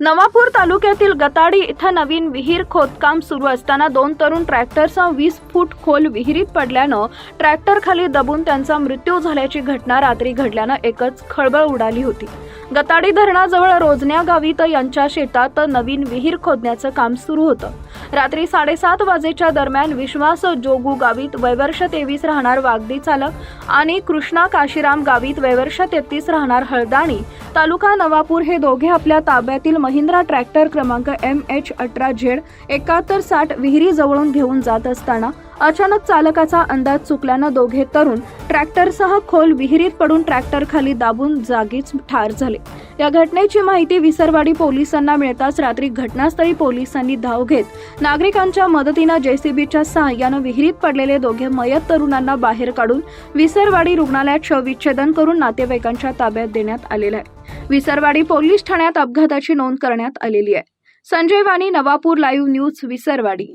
नवापूर तालुक्यातील गताडी इथं नवीन विहीर खोदकाम सुरू असताना दोन तरुण ट्रॅक्टरचा वीस फूट खोल विहिरीत पडल्यानं ट्रॅक्टर खाली दबून त्यांचा मृत्यू झाल्याची घटना रात्री घडल्यानं एकच खळबळ उडाली होती. गताडी धरणाजवळ रोजण्या गावित यांच्या शेतात नवीन विहीर खोदण्याचं काम सुरू होतं. रात्री साडेसात वाजेच्या दरम्यान विश्वास जोगू गावीत वैवर्ष तेवीस राहणार वागदी चालक आणि कृष्णा काशीराम गावीत वैवर्ष तेहतीस राहणार हळदाणी तालुका नवापूर हे दोघे आपल्या ताब्यातील महिंद्रा ट्रॅक्टर क्रमांक एम एच अठरा झेड एकाहत्तर साठ विहिरी जवळून घेऊन जात असताना अचानक चालकाचा अंदाज चुकल्यानं दोघे तरुण ट्रॅक्टरसह खोल विहिरीत पडून ट्रॅक्टर खाली दाबून जागीच ठार झाले. या घटनेची माहिती विसरवाडी पोलिसांना मिळताच रात्री घटनास्थळी पोलिसांनी धाव घेत नागरिकांच्या मदतीनं जेसीबीच्या सहाय्यानं विहिरीत पडलेले दोघे मयत तरुणांना बाहेर काढून विसरवाडी रुग्णालयात शवविच्छेदन करून नातेवाईकांच्या ताब्यात देण्यात आलेलं आहे. विसरवाडी पोलीस ठाण्यात अपघाताची नोंद करण्यात आलेली आहे. Sanjay Wani Navapur live news Visarwadi.